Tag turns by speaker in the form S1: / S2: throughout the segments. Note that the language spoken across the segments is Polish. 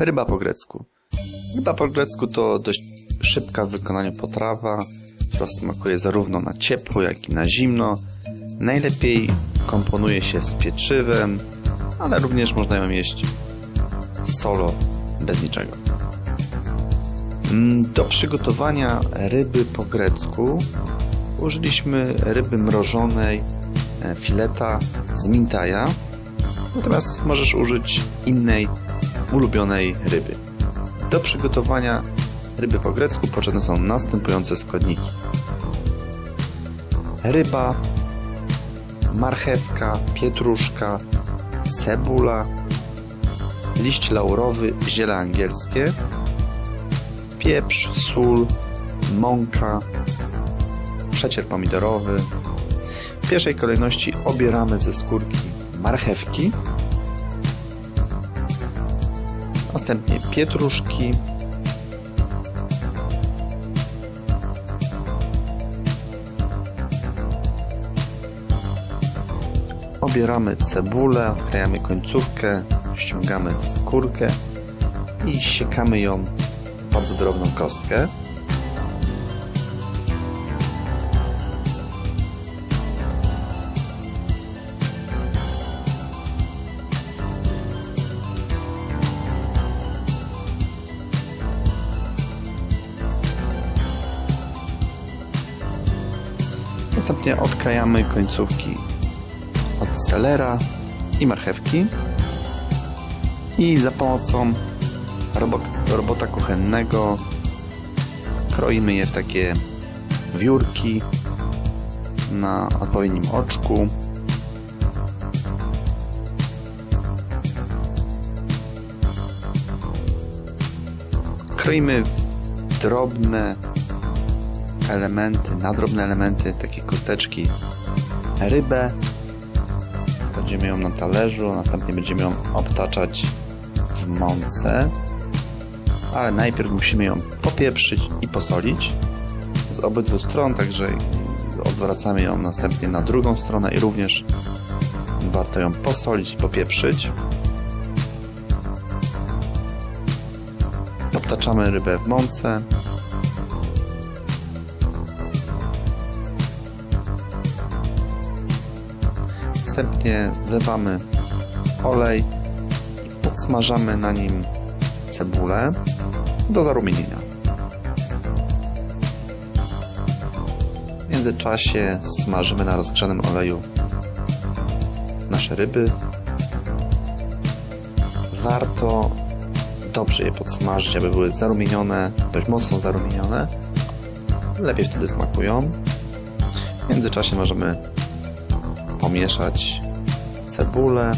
S1: Ryba po grecku. Ryba po grecku to dość szybka w wykonaniu potrawa, która smakuje zarówno na ciepło, jak i na zimno. Najlepiej komponuje się z pieczywem, ale również można ją jeść solo, bez niczego. Mm, Do przygotowania ryby po grecku użyliśmy ryby mrożonej, e, fileta z mintaja, natomiast możesz użyć innej ulubionej ryby. Do przygotowania ryby po grecku potrzebne są następujące składniki. Ryba, marchewka, pietruszka, cebula, liść laurowy, ziele angielskie, pieprz, sól, mąka, przecier pomidorowy. W pierwszej kolejności obieramy ze skórki marchewki, następnie pietruszki, obieramy cebulę, odklejamy końcówkę, ściągamy skórkę i siekamy ją w bardzo drobną kostkę. Następnie odkrajamy końcówki od selera i marchewki i za pomocą robot, robota kuchennego kroimy je w takie wiórki na odpowiednim oczku. Kroimy drobne elementy, na drobne elementy, takie kosteczki rybę. Będziemy ją na talerzu, następnie będziemy ją obtaczać w mące. Ale najpierw musimy ją popieprzyć i posolić z obydwu stron, także odwracamy ją następnie na drugą stronę i również warto ją posolić i popieprzyć. Obtaczamy rybę w mące. Następnie wlewamy olej i podsmażamy na nim cebulę do zarumienienia. W międzyczasie smażymy na rozgrzanym oleju nasze ryby. Warto dobrze je podsmażyć, aby były zarumienione, dość mocno zarumienione. Lepiej wtedy smakują. W międzyczasie możemy pomieszać cebulę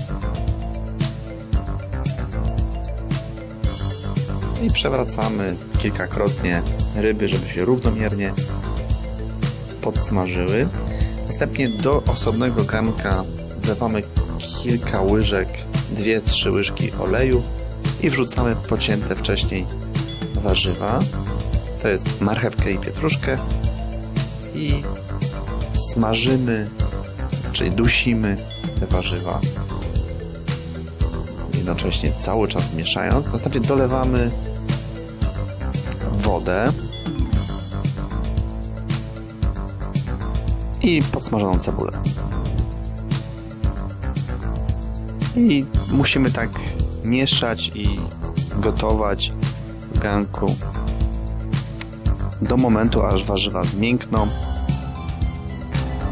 S1: i przewracamy kilkakrotnie ryby, żeby się równomiernie podsmażyły. Następnie do osobnego garnka wlewamy kilka łyżek, 2-3 łyżki oleju i wrzucamy pocięte wcześniej warzywa. To jest marchewkę i pietruszkę i smażymy czyli dusimy te warzywa jednocześnie cały czas mieszając. Następnie dolewamy wodę i podsmażoną cebulę. I musimy tak mieszać i gotować w garnku do momentu, aż warzywa zmiękną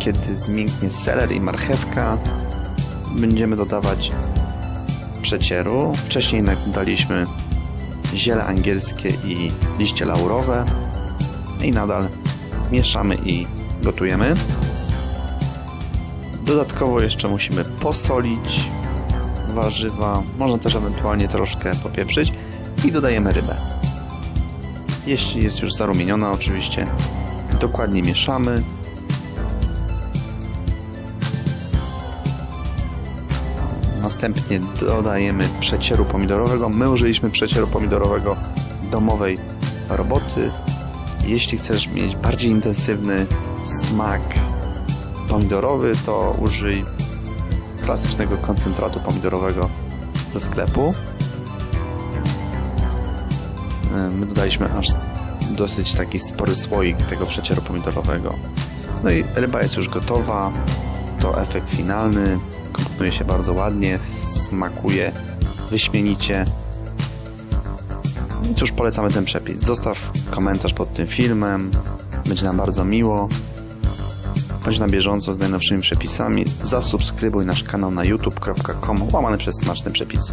S1: kiedy zmięknie seler i marchewka, będziemy dodawać przecieru. Wcześniej daliśmy ziele angielskie i liście laurowe i nadal mieszamy i gotujemy. Dodatkowo jeszcze musimy posolić warzywa, można też ewentualnie troszkę popieprzyć i dodajemy rybę. Jeśli jest już zarumieniona oczywiście, dokładnie mieszamy Następnie dodajemy przecieru pomidorowego. My użyliśmy przecieru pomidorowego domowej roboty. Jeśli chcesz mieć bardziej intensywny smak pomidorowy, to użyj klasycznego koncentratu pomidorowego ze sklepu. my dodaliśmy aż dosyć taki spory słoik tego przecieru pomidorowego. No i ryba jest już gotowa. To efekt finalny. Komponuje się bardzo ładnie, smakuje wyśmienicie. I cóż, polecamy ten przepis. Zostaw komentarz pod tym filmem. Będzie nam bardzo miło. Bądź na bieżąco z najnowszymi przepisami. Zasubskrybuj nasz kanał na youtube.com łamany przez smaczne przepisy.